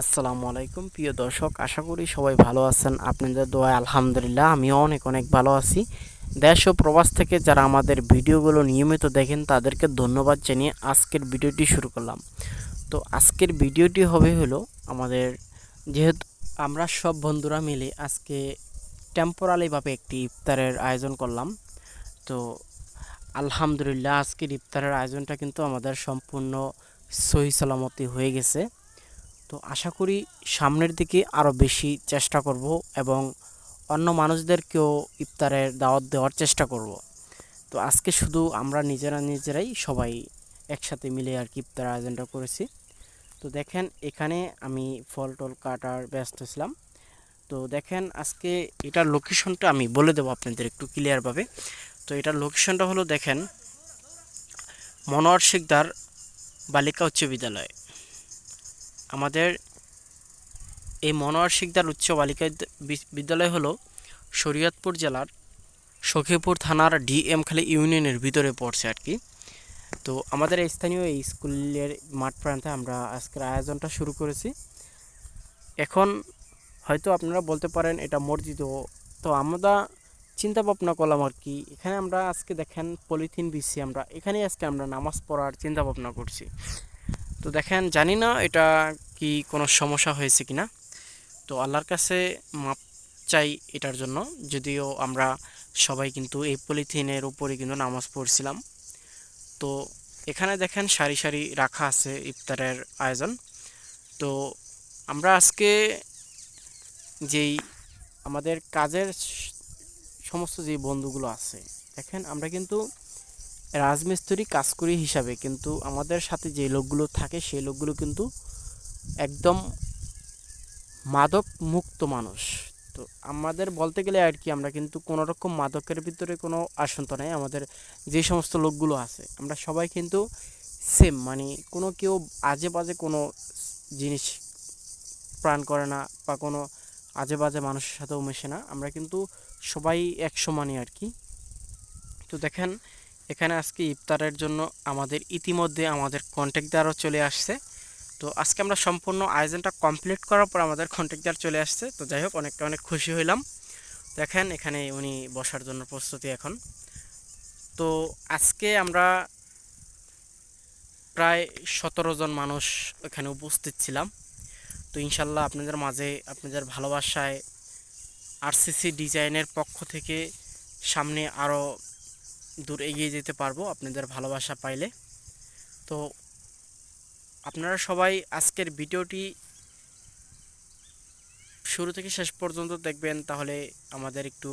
আসসালামু আলাইকুম। প্রিয় দর্শক, আশা করি সবাই ভালো আছেন। আপনাদের দোয়ায় আলহামদুলিল্লাহ, আমিও অনেক অনেক ভালো আছি। দেশ ও প্রবাস থেকে যারা আমাদের ভিডিওগুলো নিয়মিত দেখেন, তাদেরকে ধন্যবাদ জানিয়ে আজকের ভিডিওটি শুরু করলাম। তো আজকের ভিডিওটি হবে হলো আমাদের, যেহেতু আমরা সব বন্ধুরা মিলে আজকে টেম্পোরালিভাবে একটি ইফতারের আয়োজন করলাম। তো আলহামদুলিল্লাহ, আজকের ইফতারের আয়োজনটা কিন্তু আমাদের সম্পূর্ণ সহি সালামতি হয়ে গেছে। তো আশা করি সামনের দিকে আরও বেশি চেষ্টা করব এবং অন্য মানুষদেরকেও ইফতারের দাওয়াত দেওয়ার চেষ্টা করব। তো আজকে শুধু আমরা নিজেরা নিজেরাই সবাই একসাথে মিলে আর কি ইফতার আয়োজনটা করেছি। তো দেখেন, এখানে আমি ফল টল কাটার ব্যস্ত ছিলাম। তো দেখেন, আজকে এটার লোকেশনটা আমি বলে দেবো আপনাদের একটু ক্লিয়ারভাবে তো এটার লোকেশনটা হলো দেখেন, মনোয়ার শিকদার বালিকা উচ্চ বিদ্যালয়। আমাদের এই মনোয়ার শিকদার উচ্চ বালিকা বিদ- বিদ্যালয় হলো শরীয়তপুর জেলার সখীপুর থানার ডিএম খালি ইউনিয়নের ভিতরে পড়ছে আর কি। তো আমাদের স্থানীয় এই স্কুলের মাঠ প্রান্তে আমরা আজকের আয়োজনটা শুরু করেছি। এখন হয়তো আপনারা বলতে পারেন এটা মসজিদও তো আমরা চিন্তা ভাবনা করলাম আর কি, এখানে আমরা আজকে দেখেন পলিথিন বিছি আমরা এখানে আজকে আমরা নামাজ পড়ার চিন্তা ভাবনা করছি। তো দেখেন, জানি না এটা কি কোনো সমস্যা হয়েছে কিনা। তো আল্লাহর কাছে মাপ চাই এটার জন্য। যদিও আমরা সবাই কিন্তু এই পলিথিনের উপরে কিন্তু নামাজ পড়ছিলাম। তো এখানে দেখেন, সারি সারি রাখা আছে ইফতারের আয়োজন। তো আমরা আজকে যেই আমাদের কাজের সমস্ত যে বন্ধুগুলো আছে, দেখেন, আমরা কিন্তু রাজমিস্ত্রি কাজ করি হিসাবে, কিন্তু আমাদের সাথে যে লোকগুলো থাকে সেই লোকগুলো কিন্তু একদম মাদক মুক্ত মানুষ। তো আমাদের বলতে গেলে আর কি, আমরা কিন্তু কোনো রকম মাদকের ভিতরে কোনো আসন্ত নাই। আমাদের যে সমস্ত লোকগুলো আছে, আমরা সবাই কিন্তু সেম মানে কোনো কেউ আজে বাজে কোনো জিনিস প্রাণ করে না বা কোনো আজে বাজে মানুষের সাথেও মেশে না। আমরা কিন্তু সবাই এক সমানই আর কি। তো দেখেন এখানে আজকে ইফতারের জন্য আমাদের ইতিমধ্যে আমাদের কন্ট্যাক্টদারও চলে আসছে। তো আজকে আমরা সম্পূর্ণ আয়োজনটা কমপ্লিট করার পর আমাদের কন্ট্যাক্টদার চলে আসছে। তো যাই হোক, অনেকটা অনেক খুশি হইলাম। দেখেন, এখানে উনি বসার জন্য প্রস্তুতি এখন। তো আজকে আমরা প্রায় সতেরো জন মানুষ এখানে উপস্থিত ছিলাম। তো ইনশাল্লাহ আপনাদের মাঝে, আপনাদের ভালোবাসায় আরসিসি ডিজাইনের পক্ষ থেকে সামনে আরও দূর এগিয়ে যেতে পারব আপনাদের ভালোবাসা পাইলে। তো আপনারা সবাই আজকের ভিডিওটি শুরু থেকে শেষ পর্যন্ত দেখবেন, তাহলে আমাদের একটু